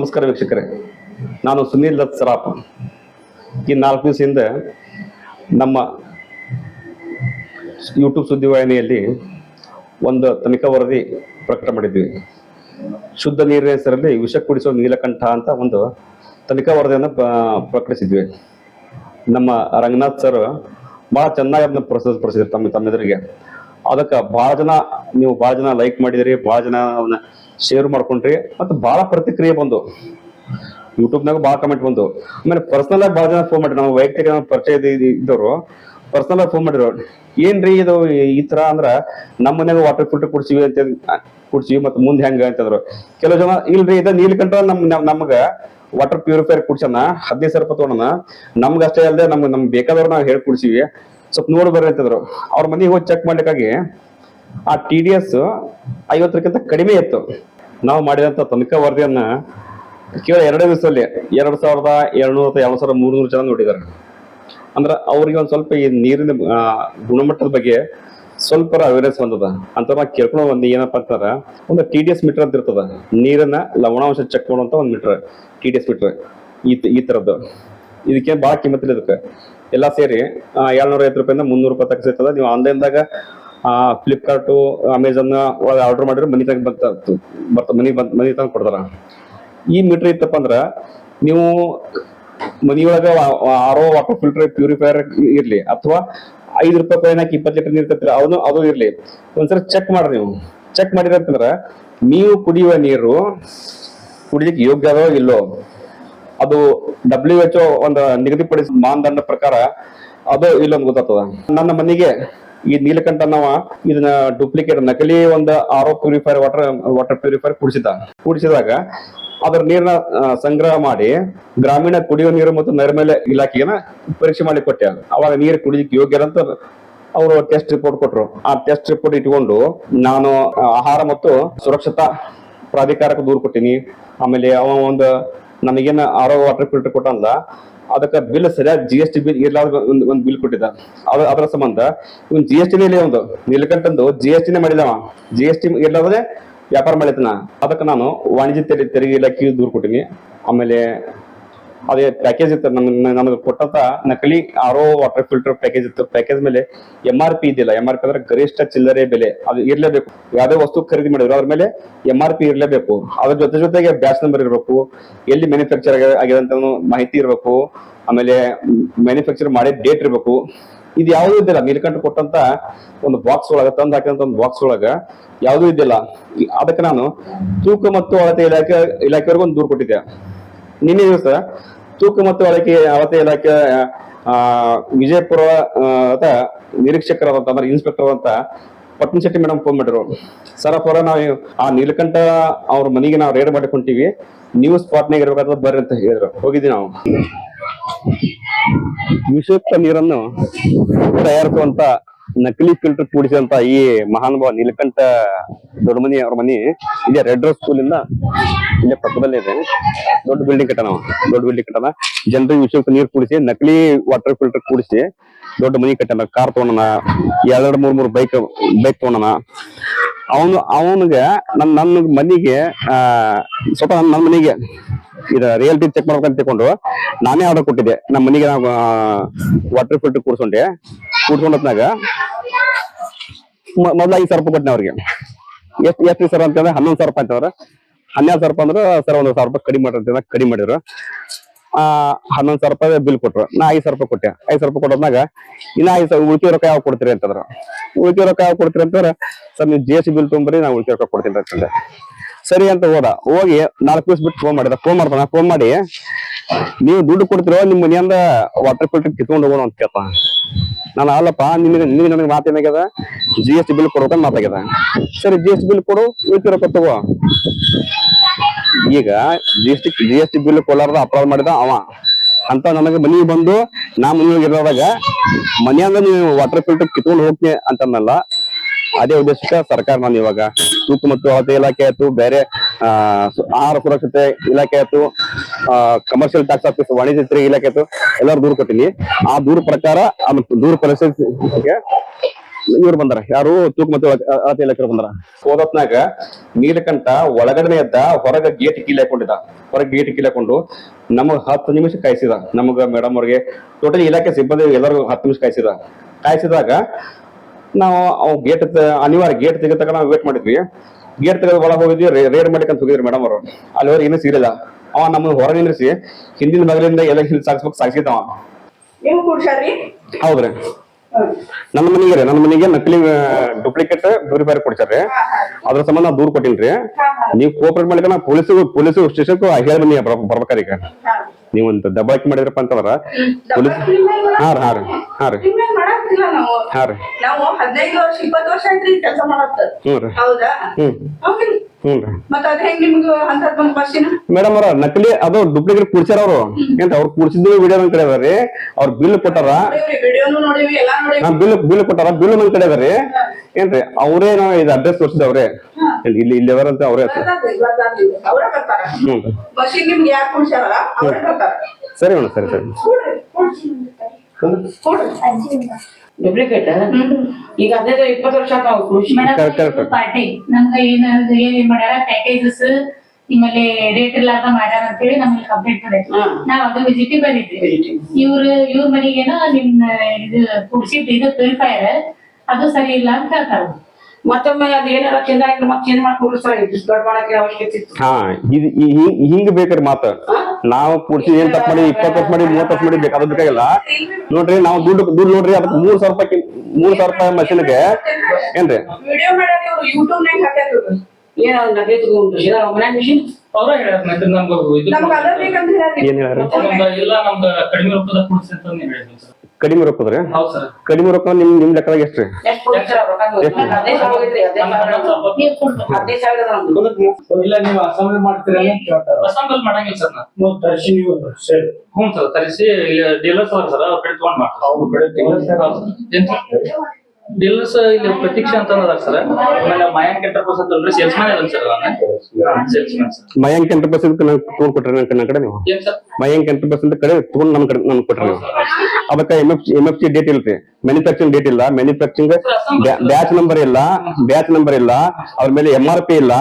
ನಮಸ್ಕಾರ ವೀಕ್ಷಕರೇ. ನಾನು ಸುನೀಲ್ ದತ್ ಸರಾಪ್. ಈ ನಾಲ್ಕು ದಿವಸ ಹಿಂದೆ ನಮ್ಮ ಯೂಟ್ಯೂಬ್ ಸುದ್ದಿವಾಹಿನಿಯಲ್ಲಿ ಒಂದು ತನಿಖಾ ವರದಿ ಪ್ರಕಟ ಮಾಡಿದ್ವಿ. ಶುದ್ಧ ನೀರಿನ ಹೆಸರಲ್ಲಿ ವಿಷ ಕುಡಿಸುವ ನೀಲಕಂಠ ಅಂತ ಒಂದು ತನಿಖಾ ವರದಿಯನ್ನು ಪ್ರಕಟಿಸಿದ್ವಿ. ನಮ್ಮ ರಂಗನಾಥ್ ಸರ್ ಭಾಳ ಚೆನ್ನಾಗಿ ಅದನ್ನ ಪ್ರಸ್ತುತಪಡಿಸಿದ್ರು ಪಡಿಸಿದ್ರು ತಮ್ಮ ತಮ್ಮೆದುರಿಗೆ. ಅದಕ್ಕೆ ಭಾಳ ಜನ, ನೀವು ಭಾಳ ಜನ ಲೈಕ್ ಮಾಡಿದಿರಿ ಭಾಳ ಜನ ಅವನ್ನ ಶೇರ್ ಮಾಡ್ಕೊಂಡ್ರಿ ಮತ್ತು ಭಾಳ ಪ್ರತಿಕ್ರಿಯೆ ಬಂದು ಯೂಟ್ಯೂಬ್ನಾಗ ಭಾಳ ಕಮೆಂಟ್ ಬಂದು. ಆಮೇಲೆ ಪರ್ಸನಲ್ ಆಗಿ ಭಾಳ ಜನ ಫೋನ್ ಮಾಡ್ರಿ ನಮ್ಮ ವೈಯಕ್ತಿಕ ಪರಿಚಯ ಇದ್ದ- ಇದ್ದವರು ಪರ್ಸನಲ್ ಆಗಿ ಫೋನ್ ಮಾಡಿದ್ರು. ಏನ್ರಿ ಇದು ಈ ತರ ಅಂದ್ರ ನಮ್ಮ ಮನ್ಯಾಗ ವಾಟರ್ ಫಿಲ್ಟರ್ ಕುಡ್ಸಿವಿ ಅಂತ ಕುಡ್ಸಿವಿ ಮತ್ತೆ ಮುಂದೆ ಹೆಂಗ ಅಂತಂದ್ರು ಕೆಲವು ಜನ, ಇಲ್ರಿ, ಇದ ನೀಲ್ಕಂಠ ನಮ್ ನಮ್- ನಮ್ಗ ವಾಟರ್ ಪ್ಯೂರಿಫೈರ್ ಕುಡ್ಸನ ಹದಿನೈದು ಸಾವಿರ ರೂಪಾಯಿ ತಗೊಂಡನ, ನಮ್ಗೆ ಅಷ್ಟೇ ಅಲ್ಲದೆ ನಮ್ಗೆ ನಮ್ಗೆ ಬೇಕಾದವ್ರು ನಾವು ಹೇಳಿ ಕುಡ್ಸಿವಿ. ಸ್ವಲ್ಪ ನೋಡಿ ಬರ್ರಿ ಅಂತಂದ್ರು ಅವ್ರ ಮನೆಗೆ ಹೋಗಿ ಚೆಕ್ ಮಾಡ್ಲಿಕ್ಕಾಗಿ ಆ ಟಿ ಡಿ ಎಸ್ ಐವತ್ತರಕ್ಕಿಂತ ಕಡಿಮೆ ಇತ್ತು. ನಾವು ಮಾಡಿದಂತ ತನಿಖಾ ವರದಿಯನ್ನ ಕೇವಲ ಎರಡೇ ದಿವಸದಲ್ಲಿ, ಎರಡು ಸಾವಿರದ ಎರಡ್ನೂರ ಎರಡು ಸಾವಿರದ ಮೂರ್ನೂರು ಜನ ನೋಡಿದ್ದಾರೆ. ಅಂದ್ರೆ ಅವ್ರಿಗೆ ಒಂದು ಸ್ವಲ್ಪ ಈ ನೀರಿನ ಗುಣಮಟ್ಟದ ಬಗ್ಗೆ ಸ್ವಲ್ಪ ಅವೇರ್ನೆಸ್ ಬಂದದ. ಅಂತ ನಾವು ಕೇಳ್ಕೊಂಡು ಬಂದು ಏನಪ್ಪ ಅಂತಾರ, ಒಂದು ಟಿ ಡಿ ಎಸ್ ಮೀಟರ್ ಅಂತ ಇರ್ತದ. ನೀರನ್ನ ಲವಣಾಂಶ ಚೆಕ್ ಮಾಡುವಂತ ಒಂದು meter T D S meter ಈ ಈ ತರದ್ದು. ಇದಕ್ಕೆ ಭಾಳ ಕಿಮ್ಮತ್ತಿಲ್ಲ ಇದಕ್ಕೆ. ಎಲ್ಲ ಸೇರಿ ಏಳ್ನೂರ ಐವತ್ತು ರೂಪಾಯಿಂದ ಮುನ್ನೂರು ರೂಪಾಯಿ ತಕ್ಕ ಸಿಗ್ತದೆ. ನೀವು ಆನ್ಲೈನ್ದಾಗ ಫ್ಲಿಪ್ಕಾರ್ಟು ಅಮೆಝಾನ್ ಒಳಗೆ ಆರ್ಡರ್ ಮಾಡಿದ್ರೆ ಮನಿ ತನಕ ಬರ್ತಾ, ಮನಿ ಬಂದ್ ಮನಿ ತನಕ ಕೊಡ್ತಾರ. ಈ ಮೀಟರ್ ಇತ್ತಪ್ಪ ಅಂದ್ರ ನೀವು ಮನಿಯೊಳಗ ಆರೋ ವಾಟರ್ ಫಿಲ್ಟರ್ ಪ್ಯೂರಿಫೈಯರ್ ಇರ್ಲಿ ಅಥವಾ ಐದು ರೂಪಾಯಿ ಕಾಯಿನ್ ಹಾಕಿ ಇಪ್ಪತ್ತು ಲೀಟರ್ ನೀರು ತರ್ತೀರ, ಅವನು, ಅದು ಇರ್ಲಿ. ಒಂದ್ಸರಿ ಚೆಕ್ ಮಾಡ್ರಿ ನೀವು. ಚೆಕ್ ಮಾಡಿದ್ರೆ ಅಂತಂದ್ರೆ ನೀವು ಕುಡಿಯುವ ನೀರು ಕುಡಿಲಿಕ್ಕೆ ಯೋಗ್ಯ ಅದೋ ಇಲ್ಲೋ, ಅದು ಡಬ್ಲ್ಯೂ ಎಚ್ ಒಂದು ನಿಗದಿಪಡಿಸಿದ ಮಾನದಂಡ ಪ್ರಕಾರ ಅದು ಇಲ್ಲೊಂದು ಗೊತ್ತಾಗ್ತದ. ನನ್ನ ಮನೆಗೆ ಈ ನೀಲಕಂಠ ನಾವ ಇದನ್ನ ಡೂಪ್ಲಿಕೇಟ್ ನಕಲಿ ಒಂದು RO purifier water water purifier ಕುಡಿಸಿದ. ಕುಡಿಸಿದಾಗ ಅದರ ನೀರನ್ನ ಸಂಗ್ರಹ ಮಾಡಿ ಗ್ರಾಮೀಣ ಕುಡಿಯುವ ನೀರು ಮತ್ತು ನೈರ್ಮಲ್ಯ ಇಲಾಖೆಗೆ ಪರೀಕ್ಷೆ ಮಾಡಿ ಕೊಟ್ಟೆ ಅವಾಗ ನೀರು ಕುಡಿಲಿಕ್ಕೆ ಯೋಗ್ಯ ಅಂತ ಅವರು ಟೆಸ್ಟ್ ರಿಪೋರ್ಟ್ ಕೊಟ್ಟರು ಆ ಟೆಸ್ಟ್ ರಿಪೋರ್ಟ್ ಇಟ್ಕೊಂಡು ನಾನು ಆಹಾರ ಮತ್ತು ಸುರಕ್ಷತಾ ಪ್ರಾಧಿಕಾರಕ್ಕೆ ದೂರು ಕೊಟ್ಟಿನಿ. ಆಮೇಲೆ ಅವ ಒಂದು ನಮಗೇನು ಆರೋಗ್ಯ ವಾಟರ್ ಫಿಲ್ಟರ್ ಕೊಟ್ಟಂದ. ಅದಕ್ಕೆ ಬಿಲ್ ಸರಿಯಾಗಿ ಜಿ ಎಸ್ ಟಿ ಬಿಲ್ ಇರ್ಲಾರ್ದ ಒಂದು ಒಂದು ಬಿಲ್ ಕೊಟ್ಟಿದ್ದ. ಅದ ಅದರ ಸಂಬಂಧ ಒಂದು ಜಿ ಎಸ್ ಟಿನೇ ಒಂದು ನೀಲಕಂಠಂದು ಜಿ ಎಸ್ ಟಿನೇ ಮಾಡಿದವ. ಜಿ ಎಸ್ ಟಿ ಇರ್ಲಾರ್ದೆ ವ್ಯಾಪಾರ ಮಾಡಿದ್ನ ಅದಕ್ಕೆ ನಾನು ವಾಣಿಜ್ಯ ತೆರಿಗೆ ತೆರಿಗೆ ಇಲಾಖೆಗೆ ದೂರು ಕೊಟ್ಟಿನಿ. ಆಮೇಲೆ ಅದೇ ಪ್ಯಾಕೇಜ್ ಇತ್ತು. ನಮ್ ನಮಗೆ ಕೊಟ್ಟಂತ ನಕಲಿ ಆರೋ ವಾಟರ್ ಫಿಲ್ಟರ್ ಪ್ಯಾಕೇಜ್ ಇತ್ತು. ಪ್ಯಾಕೇಜ್ ಮೇಲೆ ಎಂ ಆರ್ ಪಿ ಇದಿಲ್ಲ ಎಂ ಆರ್ ಪಿ ಅಂದ್ರೆ ಗರಿಷ್ಠ ಚಿಲ್ಲರೆ ಬೆಲೆ. ಅದು ಇರಲೇಬೇಕು. ಯಾವುದೇ ವಸ್ತು ಖರೀದಿ ಮಾಡಿದ್ರು. ಅದ್ರ ಮೇಲೆ ಎಂ ಆರ್ ಪಿ ಇರಲೇಬೇಕು. ಅದ್ರ ಜೊತೆ ಜೊತೆಗೆ ಬ್ಯಾಚ್ ನಂಬರ್ ಇರಬೇಕು. ಎಲ್ಲಿ ಮ್ಯಾನುಫ್ಯಾಕ್ಚರ್ ಆಗಿದಂತ ಮಾಹಿತಿ ಇರಬೇಕು. ಆಮೇಲೆ ಮ್ಯಾನುಫ್ಯಾಕ್ಚರ್ ಮಾಡಿದ ಡೇಟ್ ಇರಬೇಕು. ಇದು ಯಾವುದೂ ಇದ್ದಿಲ್ಲ. ನೀಲಕಂಠ ಕೊಟ್ಟಂತ ಒಂದು ಬಾಕ್ಸ್ ಒಳಗ, ತಂದು ಹಾಕಿದಂತ ಒಂದು ಬಾಕ್ಸ್ ಒಳಗ ಯಾವುದೂ ಇದ್ದಿಲ್ಲ. ಅದಕ್ಕೆ ನಾನು ತೂಕ ಮತ್ತು ಅಳತೆ ಇಲಾಖೆ ಇಲಾಖೆವರೆಗೂ ಒಂದು ದೂರು ಕೊಟ್ಟಿದ್ದೆ. ನಿನ್ನೆ ದಿವಸ ತೂಕ ಮತ್ತು ಅಳಕೆ ಅಳತೆ ಇಲಾಖೆ ವಿಜಯಪುರ ನಿರೀಕ್ಷಕರಾದಂತ, ಅಂದ್ರೆ ಇನ್ಸ್ಪೆಕ್ಟರ್ ಅಂತ ಪಟ್ನಶೆಟ್ಟಿ ಮೇಡಮ್ ಫೋನ್ ಮಾಡಿದ್ರು. ಸರ್ ಅವರ ನಾವು, ಆ ನೀಲಕಂಠ ಅವ್ರ ಮನೆಗೆ ನಾವು ರೇಡ್ ಮಾಡಿಕೊಂತೀವಿ. ನೀವು ಸ್ಪಾಟ್ನಾಗ ಇರ್ಬೇಕಾದ್ರೆ ಬರ್ರಿ ಅಂತ ಹೇಳಿದ್ರು. ಹೋಗಿದ್ವಿ ನಾವು. ವಿಷಯುಕ್ತ ನೀರನ್ನು ತಯಾರಿಸುವಂತ ನಕಲಿ ಫಿಲ್ಟರ್ ಕೂಡಿಸಿದಂತ ಈ ಮಹಾನುಭಾವ ನೀಲಕಂಠ ದೊಡ್ಡಮನಿ ಅವ್ರ ಮನಿ ಇದೆ. ರೆಡ್ ರೋಸ್ ಸ್ಕೂಲ್ ಇಂದ ಇಲ್ಲೇ ಪಕ್ಕದಲ್ಲಿ ಇದೆ. ದೊಡ್ಡ ಬಿಲ್ಡಿಂಗ್ ಕಟ್ಟಣ ದೊಡ್ಡ ಬಿಲ್ಡಿಂಗ್ ಕಟ್ಟಣ. ಜನರಿಗೆ ವಿಶ್ವಕ್ಕ ನೀರು ಕೂಡಿಸಿ, ನಕಲಿ ವಾಟರ್ ಫಿಲ್ಟರ್ ಕೂಡಿಸಿ ದೊಡ್ಡ ಮನಿ ಕಟ್ಟಣ. ಕಾರ್ ತಗೊಂಡನ ಎರಡ್ ಮೂರ್ ಮೂರ್ ಬೈಕ್ ಬೈಕ್ ತಗೊಂಡನ. ಅವನು, ಅವನಿಗೆ ನನ್ನ ನನ್ನ ಮನೆಗೆ, ಆ, ಸ್ವಲ್ಪ ನನ್ನ ಮನೆಗೆ ಇದು ರಿಯಾಲಿಟಿ ಚೆಕ್ ಮಾಡ್ಬೇಕಂತ ತಿಳ್ಕೊಂಡು ನಾನೇ ಆರ್ಡರ್ ಕೊಟ್ಟಿದ್ದೆ. ನಮ್ಮ ಮನೆಗೆ ವಾಟರ್ ಫಿಲ್ಟರ್ ಕೂಡ್ಸೊಂಡೆ ಕೂಡ್ಕೊಂಡತ್ನಾಗ ಮೊದಲ ಐದು ಸಾವಿರ ರೂಪಾಯಿ ಕೊಟ್ಟೆ ಅವ್ರಿಗೆ. ಎಷ್ಟು ಎಷ್ಟು ಸರ್ ಅಂತಂದ್ರೆ ಹನ್ನೊಂದು ಸಾವಿರ ರೂಪಾಯಿ ಅಂತಂದ್ರೆ ಹನ್ನೆರಡು ಸಾವಿರ ರೂಪಾಯಿ ಅಂದ್ರೆ ಸರ್ ಒಂದು ಸಾವಿರ ರೂಪಾಯಿ ಕಡಿಮೆ ಮಾಡ್ರಿ ಅಂತ ಕಡಿಮೆ ಮಾಡಿದ್ರು. ಆ, ಹನ್ನೊಂದು ಸಾವಿರ ರೂಪಾಯಿ ಬಿಲ್ ಕೊಟ್ರು. ನಾ ಐದು ಸಾವಿರ ರೂಪಾಯಿ ಕೊಟ್ಟೆ. ಐದು ಸಾವಿರ ರೂಪಾಯಿ ಕೊಟ್ಟೋದ್ನಾಗ ಇನ್ನ ಐದು ಸಾವಿರ ಉಳಿಕೆ ರೊಕ್ಕ ಯಾವ ಕೊಡ್ತೀರಿ ಅಂತಂದ್ರ. ಉಳಿಕೆ ರೊಕ್ಕ ಯಾವ ಕೊಡ್ತೀರಿ ಅಂತಂದ್ರೆ, ಸರ್ ನೀವು ಜಿ ಎಸ್ ಬಿಲ್ ತೊಗೊಂಬರಿ ನಾ ಉಳಿಕೆ ರೊಕ್ಕ ಕೊಡ್ತೀನಿ ಅಂತಂದೆ ಸರಿ ಅಂತ ಹೋದ. ಹೋಗಿ ನಾಲ್ಕು ದಿವಸ ಬಿಟ್ಟು ಫೋನ್ ಮಾಡಿದ. ಫೋನ್ ಮಾಡ್ತಾನ ಫೋನ್ ಮಾಡಿ, ನೀವು ದುಡ್ಡು ಕೊಡ್ತಿರೋ ನಿಮ್ಮ ಮನೆಯಿಂದ ವಾಟರ್ ಫಿಲ್ಟರ್ ಕಿತ್ಕೊಂಡು ಹೋಗೋಣ ಅಂತ ಕೇಳ್ತಾನ ನಾನು ಅಲ್ಲಪ್ಪ ನಿಮಗೆ ನಿಮಗೆ ನನಗೆ ಮಾತೇನಾಗ್ಯದ ಜಿ ಎಸ್ ಟಿ ಬಿಲ್ ಕೊಡ್ಬೇಕಂತ ಮಾತಾಗ್ಯದ. ಸರಿ ಜಿ ಎಸ್ ಟಿ ಬಿಲ್ ಕೊಡು ಉಳಿಕೆ ರೊಕ್ಕ ಈಗ G S T G S T bill ಕೊಡಲಾರ್ದ ಅಪರಾಧ ಮಾಡಿದ ಅವ. ಅಂತ ನನಗೆ ಮನೆಗೆ ಬಂದು ನಾ ಮನೆಯೊಳಗೆ ಇರೋದಾಗ ಮನೆಯಿಂದ ನೀವು ವಾಟರ್ ಫಿಲ್ಟರ್ ಕಿತ್ಕೊಂಡು ಹೋಗ್ತೀನಿ ಅಂತಂದಲ್ಲ ಅದೇ ಉದ್ದೇಶಕ್ಕೆ ಸರ್ಕಾರ ನಾನು ಇವಾಗ ತೂಕ ಮತ್ತು ಅಳತೆ ಇಲಾಖೆ ಆಯ್ತು, ಬೇರೆ ಆಹಾರ ಸುರಕ್ಷತೆ ಇಲಾಖೆ ಆಯ್ತು ಕಮರ್ಷಿಯಲ್ ಟ್ಯಾಕ್ಸ್ ಆಫೀಸ್ ವಾಣಿಜ್ಯ ತೆರಿಗೆ ಇಲಾಖೆ ಆಯ್ತು, ಎಲ್ಲರೂ ದೂರು ಕೊಟ್ಟಿನಿ. ಆ ದೂರು ಪ್ರಕಾರ ದೂರು ಪರಿಸ್ಥಿತಿಗೆ ಇವ್ರು ಬಂದಾರ. ಯಾರು ತೂಕ ಮತ್ತು ಅಳ- ಅಳತೆ ಇಲಾಖೆ ಬಂದಾರ? ಹೋದತ್ನಾಗ ನೀಲಕಂಠ ಒಳಗಡೆ ಎದ್ದ, ಹೊರಗ ಗೇಟ್ ಕೀಲಿ ಹಾಕೊಂಡಿದ್ದ ಹೊರಗೆ ಗೇಟ್ ಕೀಲಿ ಹಾಕೊಂಡು ನಮಗ್ ಹತ್ತು ನಿಮಿಷ ಕಾಯಿಸಿದ. ನಮಗ ಮೇಡಮ್ ಅವ್ರಿಗೆ ಟೋಟಲ್ ಇಲಾಖೆ ಸಿಬ್ಬಂದಿ ಎಲ್ಲರಿಗೂ ಹತ್ತು ನಿಮಿಷ ಕಾಯಿಸಿದ. ಕಾಯಿಸಿದಾಗ ನಾವು ಅವ್ ಗೇಟ್ ಅನಿವಾರ್ಯ ಗೇಟ್ ತೆಗೆದಾಗ ನಾವು ವೇಟ್ ಮಾಡಿದ್ವಿ. ಗೇಟ್ ತೆಗೆದು ಒಳಗೆ ಹೋಗಿದ್ವಿ ರೇಡ್ ಮಾಡ್ಲಿಕ್ಕೆ ಅಂತ ಹೋಗಿದ್ರಿ ಮೇಡಮ್ ಅವರು. ಅಲ್ಲಿ ಅವ್ರು ಏನೂ ಸಿಗಲಿಲ್ಲ ಅವ ನಮ್ಮ ಹೊರ ನಿಲ್ಲಿಸಿ ಹಿಂದಿನ ಮಗಲಿಂದ ಎಲ್ಲ ಹಿಂದೆ ಸಾಗಿಸ್ಬೇಕು ಕುಡ್ಸಾರಿ ಹೌದ್ರಿ. ನನ್ನ ಮನೆಗೆ ರೀ ನನ್ನ ಮನೆಗೆ ನಕಲಿ ಡೂಪ್ಲಿಕೇಟ್ ಪ್ಯೂರಿಫೈರ್ ಕೊಡ್ಸಾರ್ರಿ ಅದ್ರ ಸಂಬಂಧ ನಾವು ದೂರ್ ಕೊಟ್ಟಿನ್ರಿ. ನೀವು ಕೋಪರೇಟ್ ಮಾಡಿದ್ರೆ ನಾ ಪೊಲೀಸ್ ಪೊಲೀಸ್ ಸ್ಟೇಷನ್ ಹೇಳಿ ಬನ್ನಿ ಬರ್ಬೇಕಾರೆ ನೀವು ಒಂದು ದಬ್ಬಾಕಿ ಮಾಡಿದ್ರಪ್ಪ ಅಂತಂದ್ರ ಪೊಲೀಸ್ ಹಾ ರೀ ಹಾ ರೀ ಹಾ ರೀ. ಹಾ ರೀ. ನಾವು ಹದಿನೈದು ವರ್ಷ ಇಪ್ಪತ್ತು ವರ್ಷ ಆಯ್ತ್ರಿ ಕೆಲಸ ಮಾಡತ್ತ ಹ್ಞೂ ರೀ. ಹೌದಾ? ಹ್ಞೂ. ಮೇಡಮ್ ಅವ್ರ ನಕಲಿ ಅದು ಡೂಪ್ಲಿಕೇಟ್ ಕೂಡ್ಸ್ಯಾರ ಅವರು. ಏನ್ ಅವ್ರು ಕೂಡ್ಸಿದ್ದು ವಿಡಿಯೋ ನನ್ ಕಡೆ ಅದಾರಿ ಅವ್ರ ಬಿಲ್ ಕೊಟ್ಟಾರ. ಬಿಲ್ ಬಿಲ್ ಕೊಟ್ಟಾರ ಬಿಲ್ ನನ್ ಕಡೆ ಅದಾರಿ ಏನ್ರಿ ಅವರೇ ನಾವು ಇದು ಅಡ್ರೆಸ್ ತೋರಿಸಿದವ್ರೆ. ಇಲ್ಲಿ ಇಲ್ಲಿ ಬರಂತ ಅವರೇ ಸರಿ ಮೇಡಮ್ ಸರಿ ಸರಿ. ಡೂಪ್ಲಿಕೇಟ್ ಈಗ ಹದಿನೈದು ಇಪ್ಪತ್ತು ವರ್ಷ ನಾವು ಕೃಷಿ. ಪಾರ್ಟಿ ನಮ್ಗ ಏನ್ ಏನ್ ಮಾಡ್ಯಾರ ಪ್ಯಾಕೇಜಸ್ ನಿಮ್ಮಲ್ಲಿ ರೇಟ್ ಇರ್ಲಾರ್ದ ಮಾಡ್ಯಾರ ಅಂತೇಳಿ ನಮ್ಗೆ ಕಂಪ್ಲೇಂಟ್ ಮಾಡೈತಿ. ನಾವ್ ಅದು ವಿಜಿಟಿ ಬಂದಿದ್ವಿ. ಇವ್ರ ಇವ್ರ ಮನೆಗೇನೋ ನಿಮ್ ಇದು ಕುಡ್ಸಿದ್ ಇದು ಪ್ಯೂರಿಫೈಯರ್ ಅದು ಸರಿ ಇಲ್ಲ ಅಂತ ಹೇಳ್ತಾರ ಮತ್ತೊಮ್ಮೆ ಅದು ಏನಾರ ಚೇಂಜ್ ಮತ್ತೆ ಚೇಂಜ್ ಮಾಡಿ ದೊಡ್ಡ ಮಾಡಕ್ಕೆ ಅವಶ್ಯಕತೆ ಇತ್ತು. ಹಾ ಇದು ಹಿಂಗ್ ಬೇಕ್ರಿ ಮಾತ ನಾವು ಕೂಡ್ಸಿ ಏನ್ ತಪ್ಪ ಮಾಡಿ ಇಪ್ಪತ್ತು ವರ್ಷ ಮಾಡಿ ಮೂವತ್ತು ವರ್ಷ ಮಾಡಿ ಬೇಕಾದ ಬೇಕಾಗಿಲ್ಲ. ನೋಡ್ರಿ ನಾವು ದುಡ್ಡು ದುಡ್ಡು ನೋಡ್ರಿ ಅದಕ್ಕೆ ಮೂರ್ ಸಾವಿರ ರೂಪಾಯಿ ಮೂರ್ ಸಾವಿರ ರೂಪಾಯಿ ಮಷೀನ್ಗೆ ಏನ್ರಿ? ವಿಡಿಯೋ ಮಾಡೋದು ಇವ್ರು ಯೂಟ್ಯೂಬ್ ನಾಗ ಹಾಕ್ಯಾರ ಏನೋ ಒಂದು ನಕಲಿ ತಗೊಂಡು ಮನ್ಯಾಗ ಮಿಷಿನ್ ಅವ್ರ ಹೇಳ್ಯಾರ ಮತ್ತೆ ನಮ್ಗ ಇದು ಏನ್ ಹೇಳ್ಯಾರ? ಇಲ್ಲ ನಮ್ಗ ಕಡಿಮೆ ರೂಪದ ಕೊಡ್ಸಿ ಅಂತ ಹೇಳಿದ್ರು ಹೇಳಿದ್ರಿ ಸರ್. ಕಡಿಮೆ ರೊಕ್ಕದ್ರಿ ಹೌದ್ ಸರ್. ಕಡಿಮೆ ರೊಕ್ಕ ನಿಮ್ ನಿಮ್ ಲೆಕ್ಕದಾಗ ಎಷ್ಟ್ರಿ? ಇಲ್ಲ ನೀವು ಅಸೆಂಬ್ಲಿ ಮಾಡ್ತೀರಾ ಅಂತ ಕೇಳ್ತಾರ ಅಸೆಂಬಲ್ ಮಾಡಂಗಿಲ್ಲ ಸರ್ ನಾ ನೀವು ತರಿಸಿ ನೀವು ಸರಿ ಹ್ಞೂ ಸರ್ ತರಿಸಿ. ಡೀಲರ್ಸ್ ಅವ್ರ ಸರ್ ಅವ್ರ ಕಡೆ ತಗೊಂಡ್ ಮಾಡ್ತಾರೆ ಅವ್ರ ಕಡೆ ತಗೊಂಡ್ ಡೀಲರ್ಸ್ ಇಲ್ಲಿ ಪ್ರತೀಕ್ಷಾ ಅಂತ ಅದಾರ ಸರ್ ಆಮೇಲೆ ಮಯಾಂಕ್ ಎಂಟರ್ಪ್ರೈಸ್ ಅಂತ ಅಂದ್ರೆ ಸೇಲ್ಸ್ ಮ್ಯಾನ್ ಅದನ್ sir salesman sir Mayank enterprise ನಾನು ತಗೊಂಡ್ ಕೊಟ್ರಿ ನನ್ನ ನನ್ನ ಕಡೆ ನೀವು? ಏನ್ ಸರ್ ಮಯಾಂಕ್ ಎಂಟರ್ಪ್ರೈಸ್ ಅಂತ ಕಡೆ ತಗೊಂಡ್ ನಮ್ಮ ಕಡೆ ನಮ್ಗೆ ಕೊಟ್ರೆ ನೀವು. ಅದಕ್ಕೆ M F M F C date ಇಲ್ರಿ ಮ್ಯಾನುಫ್ಯಾಕ್ಚರಿಂಗ್ ಡೇಟ್ ಇಲ್ಲ ಮ್ಯಾನುಫ್ಯಾಕ್ಚರಿಂಗ್ ಬ್ಯಾಚ್ ನಂಬರ್ ಇಲ್ಲ. ಬ್ಯಾಚ್ ನಂಬರ್ ಇಲ್ಲ. ಅವ್ರ ಮೇಲೆ ಎಂ ಆರ್ ಪಿ ಇಲ್ಲ.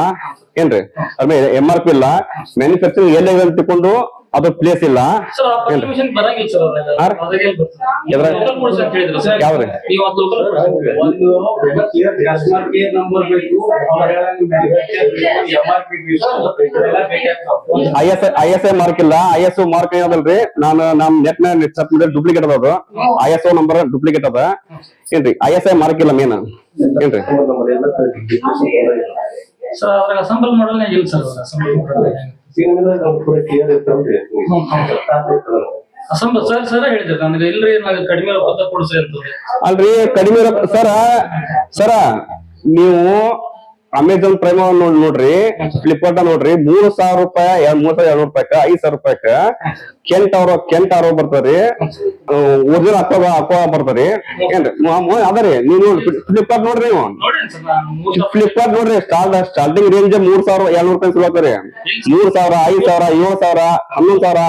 ಏನ್ರಿ? ಅದ್ರ ಮೇಲೆ ಎಂ ಆರ್ ಪಿ ಇಲ್ಲ. ಮ್ಯಾನುಫ್ಯಾಕ್ಚರಿಂಗ್ ಎಲ್ಲ ಅಂತ ತಿಳ್ಕೊಂಡು ಅದು ಪ್ಲೇಸ್ ಇಲ್ಲ. I S I S I mark ಇಲ್ಲ. ಐ ಎಸ್ ಮಾರ್ಕ್ ಏನದಲ್ರಿ? ನಾನು ನಮ್ ನೆಟ್ ಮೇಲೆ ನೆಟ್ ಮಾಡಿದ್ರೆ ಡೂಪ್ಲಿಕೇಟ್ ಅದ ಅದು. ಐ ಎಸ್ ನಂಬರ್ ಡೂಪ್ಲಿಕೇಟ್ ಅದ. ಏನ್ರಿ? ಐ ಎಸ್ ಐ ಮಾರ್ಕ್ ಇಲ್ಲ ಮೇನ್ ಏನ್ರಿ? ಸರ್ ಅದ್ರಾಗ ಅಸೆಂಬಲ್ ಮಾಡಲ್ ಇಲ್ಲ ಸರ್ ಅಸೆಂಬಲ್ ಸರ್ ಸರ್ ಹೇಳಿದ್ರು ನನಗೆ ಇಲ್ರಿ ನನಗೆ ಕಡಿಮೆ ರೊಕ್ಕದ ಕೊಡ್ಸ್ರಿ ಅಂತ ಅಲ್ರಿ ಕಡಿಮೆ ರೊಕ್ಕ ಸರ ಸರ ನೀವು ಅಮೆಜಾನ್ ಪ್ರೈಮ್ ನೋಡ್ ನೋಡ್ರಿ ಫ್ಲಿಪ್ಕಾರ್ಟ್ ನೋಡ್ರಿ ಮೂರು ಸಾವಿರ ರೂಪಾಯಿ ಮೂರ್ ಸಾವಿರ ಎರಡ್ ರೂಪಾಯಿ ಐದ್ ಸಾವಿರ ರೂಪಾಯಿಕ ಕೆಂಟ್ ಅವ್ರ ಕೆಂಟ್ ಅವ್ರ ಬರ್ತಾರಿ ಒರಿಜಿನಲ್ ಅಕ್ವ ಅಕ್ವ ಬರ್ತಾರಿ ಏನ್ರಿ ಅದರಿ ನೀವು ಫ್ಲಿಪ್ಕಾರ್ಟ್ ನೋಡ್ರಿ ನೀವು. ಫ್ಲಿಪ್ಕಾರ್ಟ್ ನೋಡ್ರಿ ಸ್ಟಾರ್ಟ್ ಸ್ಟಾರ್ಟಿಂಗ್ ರೇಂಜ್ ಮೂರ್ ಸಾವಿರ ಎರಡ್ ರೂಪಾಯಿ ಶುರು ಆಗ್ತಾರೆ ಮೂರ್ ಸಾವಿರ ಐದ್ ಸಾವಿರ ಏಳ್ ಸಾವಿರ ಹನ್ನೊಂದ್ ಸಾವಿರ.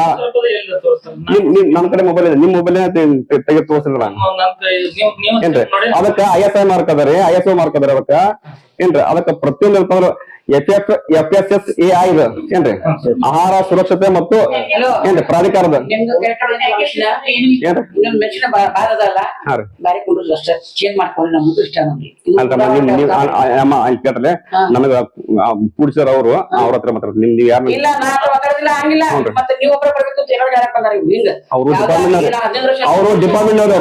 ನಿಮ್ ಕಡೆ ಮೊಬೈಲ್ ಇದೆ ನಿಮ್ ಮೊಬೈಲ್ ತೆಗೆದು ತೋರಿಸಿದ್ರ ಏನ್ರಿ ಅದಕ್ಕ ಐ ಎಸ್ ಐ ಮಾರ್ಕ್ ಅದರಿ ಐ ಎಸ್ ಐ ಮಾರ್ಕ್ ಅದರಿ ಅದಕ್ಕ. ಏನ್ರಿ ಅದಕ್ಕ ಪ್ರತಿಯೊಂದು F F F S S A I ಇದು ಏನ್ರಿ? ಆಹಾರ ಸುರಕ್ಷತೆ ಮತ್ತು ಏನ್ರಿ ಪ್ರಾಧಿಕಾರದ? ನಮಗ ಕೇಳ್ರಿ ನನಗ ಅವರು ಅವ್ರ ಹತ್ರ ಮಾತ್ರ ನಿಮ್ ನೀವ್ ಯಾರು ಅವ್ರು ಡಿಪಾರ್ಟ್ಮೆಂಟ್ ಅವರು. ಡಿಪಾರ್ಟ್ಮೆಂಟ್ ಅವರು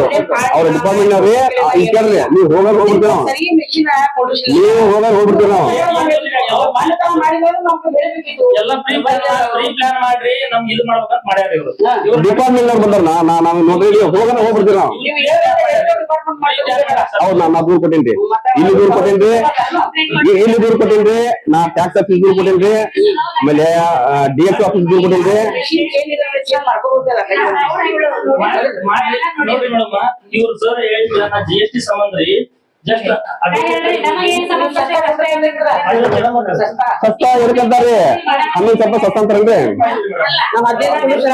ಅವ್ರ. ಡಿಪಾರ್ಟ್ಮೆಂಟ್ ಅವ್ರಿ ಈ ಕೇಳ್ರಿ. ನೀವು ಹೋಗಾಗ ಹೋಗ್ಬಿಡ್ತೀವಿ ನಾವು ಹೋಗ್ಬಿಡ್ತೀವಿ ನಾವು ಎಲ್ಲ ಪ್ರೀ ಪ್ರೀ ಪ್ಲಾನ್ ಮಾಡ್ರಿ ನಮ್ಗೆ ಇದು ಮಾಡ್ಬೇಕಂತ ಮಾಡ್ಯಾರ ಇವ್ರು. ಇವ್ರು ಡಿಪಾರ್ಟ್ಮೆಂಟ್ ಅವ್ರು ಬಂದಾರ ನಾ ನಾ- ನಾವು ನೋಡ್ರಿ ನೀವು ಹೋಗಾಗ ಹೋಗ್ಬಿಡ್ತೀವಿ ನಾವು. ನೀವು ಹೌದ್ ನಾ ದೂರ್ ಕೊಟ್ಟೇನ್ರಿ. ಇಲ್ಲಿ ದೂರ್ ಕೊಟ್ಟೇನ್ರಿ. ಇ- ಇಲ್ಲಿ ದೂರ್ ಕೊಟ್ಟೇನ್ರಿ. ನಾ ಟ್ಯಾಕ್ಸ್ ಆಫೀಸ್ ದೂರ್ ಕೊಟ್ಟೇನ್ರಿ. ಆಮೇಲೆ ಡಿ ಎಫ್ ಆಫೀಸ್ ದೂರ್ ಕೊಟ್ಟೇನ್ರಿ. ನೋಡ್ರಿ ಮೇಡಮ್ ಇವ್ರು ಸರ್ ಹೇಳಿದ್ರ ಜಿ ಎಸ್ ಟಿ ಸಂಬಂಧ ರೀ. ಸಸ್ತ ಎದಕ್ಕಂತಾರ್ರಿ ಆಮೇಲೆ ಸ್ವಲ್ಪ ಸಸ್ತ ಅಂತಾರಲ್ರಿ ನಮ್ಮ ಹದಿನೈದು ನಿಮಿಷ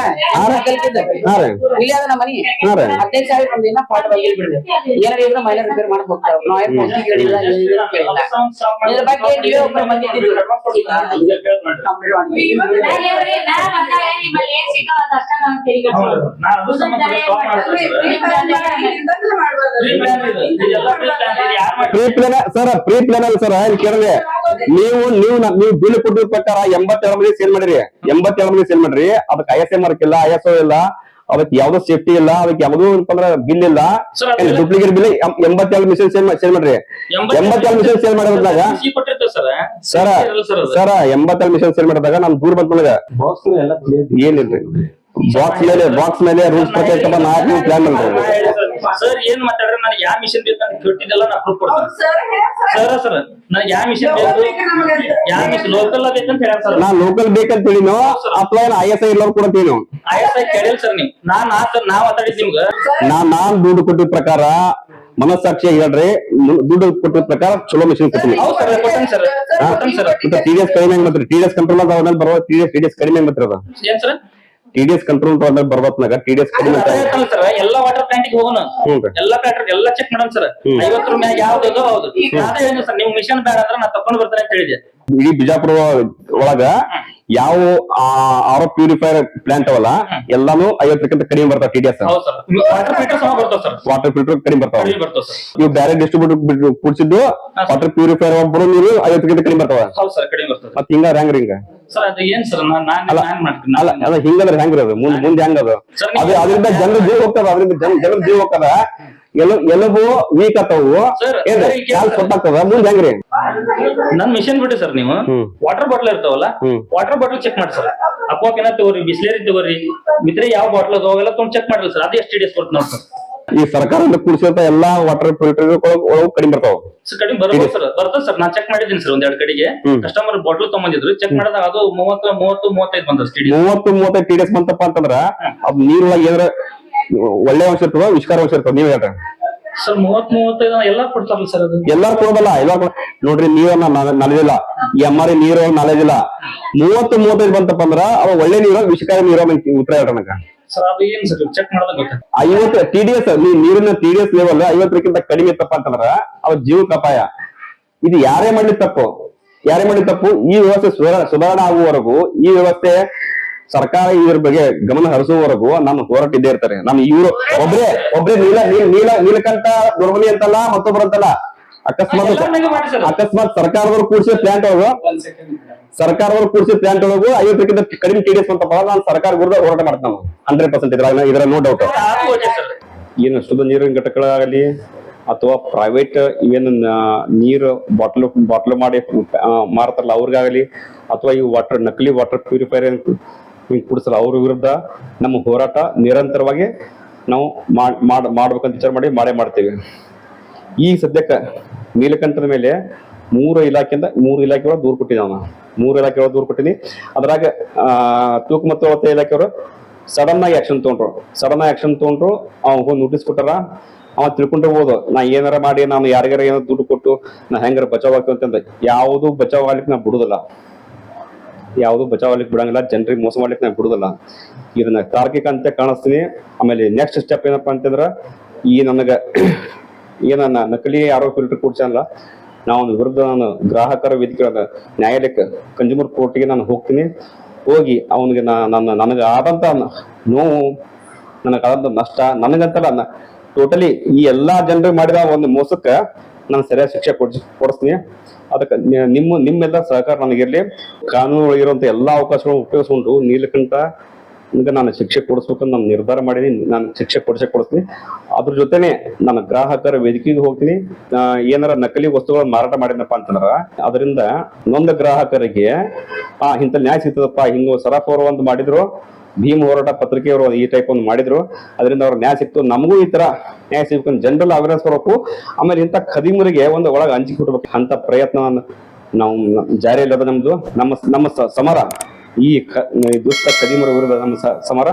ಹಾ ರೀ. ಇಲ್ಲಿ ಅದ ನಮ್ಮ ಮನಿ ಹಾ ರೀ ಹದಿನೈದು ಸಾವಿರ ಒಂದು ದಿನ ಪಾಠ ಬಗ್ಗೆ ಏನಾರ ಇದ್ರೆ ಮೈನರ್ ರಿಪೇರ್ ಮಾಡಕ್ ನಾವ್ ಕೇಳಿಲ್ಲ ಇದ್ರ ಬಗ್ಗೆ ನೀವೇ pre plan sir pre plan ಅಲ್ಲ ಸರ್ ಇಲ್ಲಿ ಕೇಳಿದ್ರೆ ನೀವು ನೀವು ನ- ನೀವು ಬಿಲ್ ಕೊಟ್ಟಿದ ಪ್ರಕಾರ ಎಂಬತ್ತೆರಡು ಮಂದಿ ಸೇಲ್ ಮಾಡಿರಿ. ಎಂಬತ್ತೆರಡು ಮಂದಿ ಸೇಲ್ ಮಾಡ್ರಿ. ಅದಕ್ಕೆ ಐ ಎಸ್ ಎ ಮಾರ್ಕ್ ಇಲ್ಲ ಐ ಎಸ್ ಇಲ್ಲ ಅದಕ್ಕೆ ಯಾವ್ದೋ ಸೇಫ್ಟಿ ಇಲ್ಲ ಅದಕ್ಕೆ ಯಾವ್ದು ಅಂತಂದ್ರ ಬಿಲ್ ಇಲ್ಲ. ಡೂಪ್ಲಿಕೇಟ್ ಬಿಲ್ ಎಂಬತ್ತೆರಡು ಮಿಷನ್ ಸೇಲ್ ಸೇಲ್ ಮಾಡ್ರಿ. ಎಂಬತ್ತೆರಡು ಮಿಷನ್ ಸೇಲ್ ಮಾಡಿದಾಗ ಸರ. ಸರ ಎಂಬತ್ತೆರಡು ಮಿಷನ್ ಸೇಲ್ ಮಾಡಿದಾಗ ನಮ್ ದೂರ ಕ್ಲಿಯರ್ ಏನಿಲ್ರಿ. ಬಾಕ್ಸ್ ಮೇಲೆ ಬಾಕ್ಸ್ ಮೇಲೆ ರೂಲ್ಸ್ ಪ್ರಕಾರ ನಾಲ್ಕು ಪ್ಲಾನ್ ಮಾಡ್ರಿ ಸರ್ ಏನ್ ಮಾತಾಡ್ರಿ? ನನಗೆ ಯಾವ ಮಿಷನ್ ಬೇಕು ಅಂತ ಕೊಟ್ಟಿದ್ದೆಲ್ಲ ನಾ ಪ್ರೂಫ್ ಕೊಡ್ತೀನಿ. ಸರ್ ಸರ್ ನನಗೆ ಯಾವ ಮಿಷನ್ ಬೇಕು? ಯಾವ ಮಿಷನ್ ಲೋಕಲ್ ಬೇಕಂತ ಹೇಳ ಸರ್ ನಾ ಲೋಕಲ್ ಬೇಕಂತ ಹೇಳಿ ನಾವು ಅಪ್ಲೈನ್ ಐ ಎಸ್ ಐ ಎಲ್ಲರೂ ಕೂಡ ನಾವು? ಐ ಎಸ್ ಐ ಕೇಳಿಲ್ಲ ಸರ್ ನೀವು. ನಾನ್ ನಾ ಸರ್ ನಾ ಮಾತಾಡಿದ್ ನಿಮ್ಗ. ನಾ ನಾನ್ ದುಡ್ಡು ಕೊಟ್ಟಿದ ಪ್ರಕಾರ ಮನಸ್ಸಾಕ್ಷಿ ಹೇಳ್ರಿ ದುಡ್ಡು ಕೊಟ್ಟಿದ ಪ್ರಕಾರ ಚಲೋ ಮಿಷನ್ ಕೊಟ್ಟಿನಿ ಎಸ್ ಕಡಿಮೆ ಹೆಂಗ್ ಬರ್ತೀರಿ ಟಿ ಡಿ ಎಸ್ ಕಂಟ್ರೋಲ್ ಬರೋ ಆಮೇಲೆ ಬರುವ T D S T D S ಕಡಿಮೆ ಹೆಂಗ್ ಬರ್ತಿರೋದು ಏನ್ sir T D S control ಆದ್ಮೇಲೆ ಬರ್ಬತ್ನಾಗ ಟಿ ಡಿ ಎಸ್ ಕಡಿಮೆ ಅಂತ. ಸರ್ ಎಲ್ಲಾ ವಾಟರ್ ಪ್ಲಾಂಟ್ ಹೋಗೋಣ. ಹ್ಞೂ ರೀ. ಎಲ್ಲಾ ಪ್ಲಾಂಟ್ ಎಲ್ಲಾ ಚೆಕ್ ಮಾಡೋಣ ಸರ್. ಐವತ್ತರ ಮ್ಯಾಗ ಯಾವ್ದು ಹೌದು. ಅದೇ ಏನು ಸರ್ ನಿಮ್ ಮಿಷನ್ ಬೇಡ ಅಂದ್ರೆ ನಾ ತಕೊಂಡ್ ಬರ್ತೇನೆ ಅಂತ ಹೇಳಿದೆ. ಇಡೀ ಬಿಜಾಪುರ ಒಳಗ ಯಾವ ಆರ್ ಪ್ಯೂರಿಫೈರ್ ಪ್ಲಾಂಟ್ ಅವಲ್ಲ ಎಲ್ಲಾನು ಐವತ್ತಕ್ಕಿಂತ ಕಡಿಮೆ ಬರ್ತಾವ ಟಿ ಡಿ ಎಸ್ ಹೌದ್ ಸರ್ ವಾಟರ್ ಫಿಲ್ಟರ್ ಸಹ ಬರ್ತಾವ ಸರ್ ವಾಟರ್ ಫಿಲ್ಟರ್ ಕಡಿಮೆ ಬರ್ತಾವ. ನೀವು ಬರ್ತಾವ ಸರ್ ಇವು ಬೇರೆ ಡಿಸ್ಟ್ರಿಬ್ಯೂಟರ್ ಕುಡ್ಸಿದ್ದು ವಾಟರ್ ಪ್ಯೂರಿಫೈರ್ ಒಬ್ಬರು ನೀರು ಐವತ್ತಕ್ಕಿಂತ ಕಡಿಮೆ ಬರ್ತಾವ. ಮತ್ತೆ ಸರ್ ಕಡಿಮೆ ಬರ್ತದೆ. ಮತ್ ಹಿಂಗ ಹೆಂಗ್ರಿ ಹಿಂಗ ಸರ್ ಅದು ಏನ್ ಸರ್ ನಾನ್ ನಾನ್ ಅಲ್ಲ, ಹಿಂಗಂದ್ರೆ ಹೆಂಗ್ರಿ ಮುಂದ್ ಮುಂದೆ ಹೆಂಗ್ ಅದು? ಅದರಿಂದ ಜನರ ಜೀವ ಹೋಗ್ತದ ಅದರಿಂದ ಜನ ಜನರ ಜೀವ ಹೋಗ್ತದ. ಎಲ ಎಲಬು ವೀಕ್ ಆತಾವು ಕಾಲ್ ಮುಂದೆ ಹೆಂಗ್ರಿ ನನ್ ಮಿಷನ್ ಬಿಡಿ ಸರ್ ನೀವು. ವಾಟರ್ ಬಾಟ್ಲ್ ಇರ್ತಾವಲ್ಲ ವಾಟರ್ ಬಾಟ್ಲ್ ಚೆಕ್ ಮಾಡಿ ಸರ್ ಅಕ್ವಾಕಿನ ತಗೋರಿ ಬಿಸ್ಲೇರಿ ತಗೋರಿ. ಮಿತ್ರ ಯಾವ ಬಾಟಲ್ ಅವೆಲ್ಲ ತೊಗೊಂಡ್ ಚೆಕ್ ಮಾಡ್ರಿ ಸರ್ ಅದು ಎಷ್ಟು ಡಿ ಎಸ್ ಕೊಡ್ತು ನೋಡಿ ಸರ್ ಈ ಸರ್ಕಾರದಿಂದ ಕುಡಿಸಿರ್ತ ಎಲ್ಲಾ ವಾಟರ್ ಫಿಲ್ಟರ್ ಒಳಗ್ ಕಡಿಮೆ ಬರ್ತಾವ. ಸರ್ ಕಡಿಮೆ ಬರ್ಬೋದು ಸರ್. ಬರ್ತದೆ ಸರ್. ನಾ ಚೆಕ್ ಮಾಡಿದ್ದೀನಿ ಸರ್ ಒಂದೆರಡು ಕಡೆಗೆ. ಕಸ್ಟಮರ್ ಬಾಟಲ್ ತಗೊಂಡಿದ್ರು ಚೆಕ್ ಮಾಡಿದಾಗ ಅದು ಮೂವತ್ತ ಮೂವತ್ತು ಮೂವತ್ತೈದು ಬಂದ ಸ್ಟಿಡಿ ಮೂವತ್ತು ಮೂವತ್ತೈದು ಟಿ ಡಿ ಎಸ್ ಬಂತಪ್ಪ ಅಂತಂದ್ರ ಅದ್ ನೀರೊಳಗ ಏನಾರ ಒಳ್ಳೆ ಅಂಶ ಇರ್ತದ ವಿಷ್ಕಾರ ಅಂಶ ಇರ್ತದ ನೀವ್ ಹೇಳ್ರಿ. ಸರ್ ಮೂವತ್ ಮೂವತ್ತೈದು ಎಲ್ಲ ಕೊಡ್ತಾರಲ್ಲ ಸರ್ ಅದು? ಎಲ್ಲಾರು ಕೊಡೋದಲ್ಲ ನೋಡ್ರಿ ನೀರನ್ನ ನಾಲೆಜ್ ಎಂ ಆರ್ ನೀರು ನಾಲೆಜ್ ಇಲ್ಲ. ಮೂವತ್ತು ಮೂವತ್ತೈದು ಬಂತಪ್ಪ ಅಂದ್ರ ಅವ ಒಳ್ಳೆ ನೀರ ವಿಷಕಾರಿ ನೀರ ಉತ್ತರ ಹೇಳ್ರಿ ನನಗ. ಐವತ್ತು ಟಿ ನೀರಿನ ಟಿ ಡಿ ಎಸ್ ಲೆವೆಲ್ ಐವತ್ತಕ್ಕಿಂತ ಕಡಿಮೆ ತಪ್ಪ ಅಂತಂದ್ರ, ಅವ ಜೀವಕ್ಕೆ ಅಪಾಯ ಇದು ಯಾರೇ ಮಾಡ್ಲಿ ತಪ್ಪು. ಯಾರೇ ಮಾಡಿ ತಪ್ಪು, ಈ ವ್ಯವಸ್ಥೆ ಸುಧಾರ- ಸುಧಾರಣೆ ಆಗುವವರೆಗೂ, ಈ ವ್ಯವಸ್ಥೆ ಸರ್ಕಾರ ಇದ್ರ ಬಗ್ಗೆ ಗಮನ ಹರಿಸುವವರೆಗೂ ನಮ್ಮ ಹೋರಾಟ ಇದ್ದೇ ಇರ್ತಾರೆ. ನಮ್ ಇವರು ಒಬ್ರೇ ಒಬ್ರೇ ನೀಲ ನೀಲ- ನೀಲ ನೀಲಕಂಠ ದುರ್ಬಲಿ ಅಂತಲ್ಲ, ಮತ್ತೊಬ್ರು ಅಂತಲ್ಲ. ಅಕಸ್ಮಾತ್ ಅಕಸ್ಮಾತ್ ಸರ್ಕಾರದವ್ರು ಕೂಡಿಸಿದ ಪ್ಲಾಂಟ್ ಒಳಗು ಸರ್ಕಾರದವ್ರು ಕೂಡಿಸಿದ ಪ್ಲಾಂಟ್ ಒಳಗು ಐವತ್ತಕ್ಕಿಂತ ಕಡಿಮೆ ಟಿ ಡಿ ಎಸ್ ಅಂತಪ್ಪ ನಾನು ಸರ್ಕಾರ ವಿರುದ್ಧ ಹೋರಾಟ ಮಾಡ್ತಾನೆ ನಾನು. ಹಂಡ್ರೆಡ್ ಪರ್ಸೆಂಟ್ ಇದ್ರಾಗ ಇದರ ನೋ ಡೌಟ್ ಏನು ಶುದ್ಧ ನೀರಿನ ಘಟಕಗಳಾಗಲಿ ಅಥವಾ ಪ್ರೈವೇಟ್ ಇವೇನು ನೀರು ಬಾಟ್ಲ್ ಬಾಟ್ಲ್ ಮಾಡಿ ಮಾರ್ತಾರಲ್ಲ ಅವ್ರಿಗಾಗಲಿ ಅಥವಾ ಈ ವಾಟರ್ ನಕಲಿ ವಾಟರ್ ಪ್ಯೂರಿಫೈರ್ ಕುಡಿಸಲ್ಲ ಅವ್ರ ವಿರುದ್ಧ ನಮ್ಮ ಹೋರಾಟ ನಿರಂತರವಾಗಿ ನಾವು ಮಾಡ್ ಮಾಡ್- ಮಾಡ್ಬೇಕಂತ ವಿಚಾರ ಮಾಡಿ ಮಾಡೇ ಮಾಡ್ತೇವೆ. ಈ ಸದ್ಯಕ್ಕೆ ನೀಲಕಂಠದ ಮೇಲೆ ಮೂರು ಇಲಾಖೆಯಿಂದ ಮೂರು ಇಲಾಖೆ ಒಳಗೆ ದೂರು ಕೊಟ್ಟಿದ್ದಾವ ನಾನು ಮೂರು ಇಲಾಖೆ ಒಳಗೆ ದೂರು ಕೊಟ್ಟಿನಿ. ಅದ್ರಾಗ ತೂಕ ಮತ್ತು ಅಳತೆ ಇಲಾಖೆಯವರು ಸಡನ್ ಆಗಿ ಆಕ್ಷನ್ ತಗೊಂಡ್ರು. ಸಡನ್ ಆಗಿ ಆಕ್ಷನ್ ತಗೊಂಡ್ರು, ಅವ್ನು ಹೋಗಿ ನೋಟಿಸ್ ಕೊಟ್ಟಾರ. ಅವ ತಿಳ್ಕೊಂಡಿರ್ಬೋದು ನಾ ಏನಾರ ಮಾಡಿ, ನಾನು ಯಾರಿಗಾರ ಏನೋ ದುಡ್ಡು ಕೊಟ್ಟು, ನಾ ಹೆಂಗಾರ ಬಚಾವ್ ಆಗ್ತೀವಿ ಅಂತಂದ. ಯಾವುದು ಬಚಾವ್ ಆಗ್ಲಿಕ್ಕೆ ನಾ ಬಿಡುದಿಲ್ಲ. ಯಾವುದು ಬಚಾವ್ ಆಗ್ಲಿಕ್ಕೆ ಬಿಡಂಗಿಲ್ಲ. ಜನರಿಗೆ ಮೋಸ ಮಾಡ್ಲಿಕ್ಕೆ ನಾ ಬಿಡುದಿಲ್ಲ. ಇದನ್ನ ತಾರ್ಕಿಕ ಅಂತ ಕಾಣಿಸ್ತೀನಿ. ಆಮೇಲೆ ನೆಕ್ಸ್ಟ್ ಸ್ಟೆಪ್ ಏನಪ್ಪಾ ಅಂತಂದ್ರ, ಈ ನನಗ ಏನ ನಾ- ನಕಲಿ ಫಿಲ್ಟರ್ ಕೊಡ್ಸಲ್ಲ ನಾವು ವಿರುದ್ಧ ನಾನು ಗ್ರಾಹಕರ ವೇದಿಕೆ ನ್ಯಾಯಾಲಯಕ್ಕೆ ಕನ್ಸ್ಯೂಮರ್ ಕೋರ್ಟ್ಗೆ ನಾನು ಹೋಗ್ತೀನಿ. ಹೋಗಿ ಅವನಿಗೆ ನನ್ನ ನನಗೆ ಆದಂತ ನೋವು ನನಗಾದಂತ ನಷ್ಟ, ನನಗಂತಲ್ಲ ಟೋಟಲಿ ಈ ಎಲ್ಲಾ ಜನರಿಗೆ ಮಾಡಿದ ಒಂದು ಮೋಸಕ್ಕೆ ನಾನು ಸರಿಯಾದ ಶಿಕ್ಷೆ ಕೊಡ್ಸಿ ಕೊಡಿಸ್ತೀನಿ. ಅದಕ್ಕೆ ನಿಮ್ಮ ನಿಮ್ಮೆಲ್ಲ ಸಹಕಾರ ನನಗಿರ್ಲಿ. ಕಾನೂನು ಒಳಗಿರುವಂತ ಎಲ್ಲಾ ಅವಕಾಶಗಳನ್ನು ಉಪಯೋಗಿಸ್ಕೊಂಡು ನೀಲಕಂಠ ಈಗ ನಾನು ಶಿಕ್ಷೆ ಕೊಡಿಸ್ಬೇಕಂತ ನಾನು ನಿರ್ಧಾರ ಮಾಡಿದೀನಿ ನಾನು ಶಿಕ್ಷೆ ಕೊಡಿಸೇ ಕೊಡಿಸ್ತೀನಿ. ಅದ್ರ ಜೊತೆನೆ ನಾನು ಗ್ರಾಹಕರ ವೇದಿಕೆಗೆ ಹೋಗ್ತೀನಿ. ಏನಾರ ನಕಲಿ ವಸ್ತುಗಳನ್ನ ಮಾರಾಟ ಮಾಡಿದ್ನಪ್ಪ ಅಂತಂದ್ರ, ಅದರಿಂದ ನೊಂದ ಗ್ರಾಹಕರಿಗೆ, ಆ, ಇಂಥ ನ್ಯಾಯ ಸಿಗ್ತದಪ್ಪ, ಹಿಂಗ ಸರಫ್ ಅವರು ಒಂದು ಮಾಡಿದ್ರು, ಭೀಮ್ ಹೋರಾಟ ಪತ್ರಿಕೆಯವರು ಈ ಟೈಪ್ ಒಂದು ಮಾಡಿದ್ರು, ಅದರಿಂದ ಅವ್ರ ನ್ಯಾಯ ಸಿಕ್ತು ನಮಗೂ ಈ ತರ ನ್ಯಾಯ ಸಿಗ್ಬೇಕು ಜನರಲ್ ಅವೇರ್ನೆಸ್ ಬರಬೇಕು ಆಮೇಲೆ ಇಂಥ ಖದೀಮರಿಗೆ ಒಂದು ಒಳಗೆ ಹಂಚಿಕೊಡ್ಬೇಕು ಅಂತ ಪ್ರಯತ್ನ ನಾವು ಜಾರಿಯಲ್ಲಿ ನಮ್ದು. ನಮ್ಮ ನಮ್ಮ ಸಮರ. ಈ ದುಷ್ಟ ಕದಿಮರ ವಿರುದ್ಧ ನಮ್ಮ ಸಮರ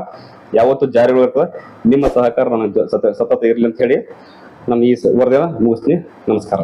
ಯಾವತ್ತು ಜಾರಿಗೊಳ್ಳುತ್ತದೆ ನಿಮ್ಮ ಸಹಕಾರ ನನ್ನ ಸತ, ಸತತ ಇರಲಿ ಅಂತ ಹೇಳಿ ನಮ್ಮ ಈ ವರದಿನ ಮುಗಿಸ್ತೀನಿ. ನಮಸ್ಕಾರ.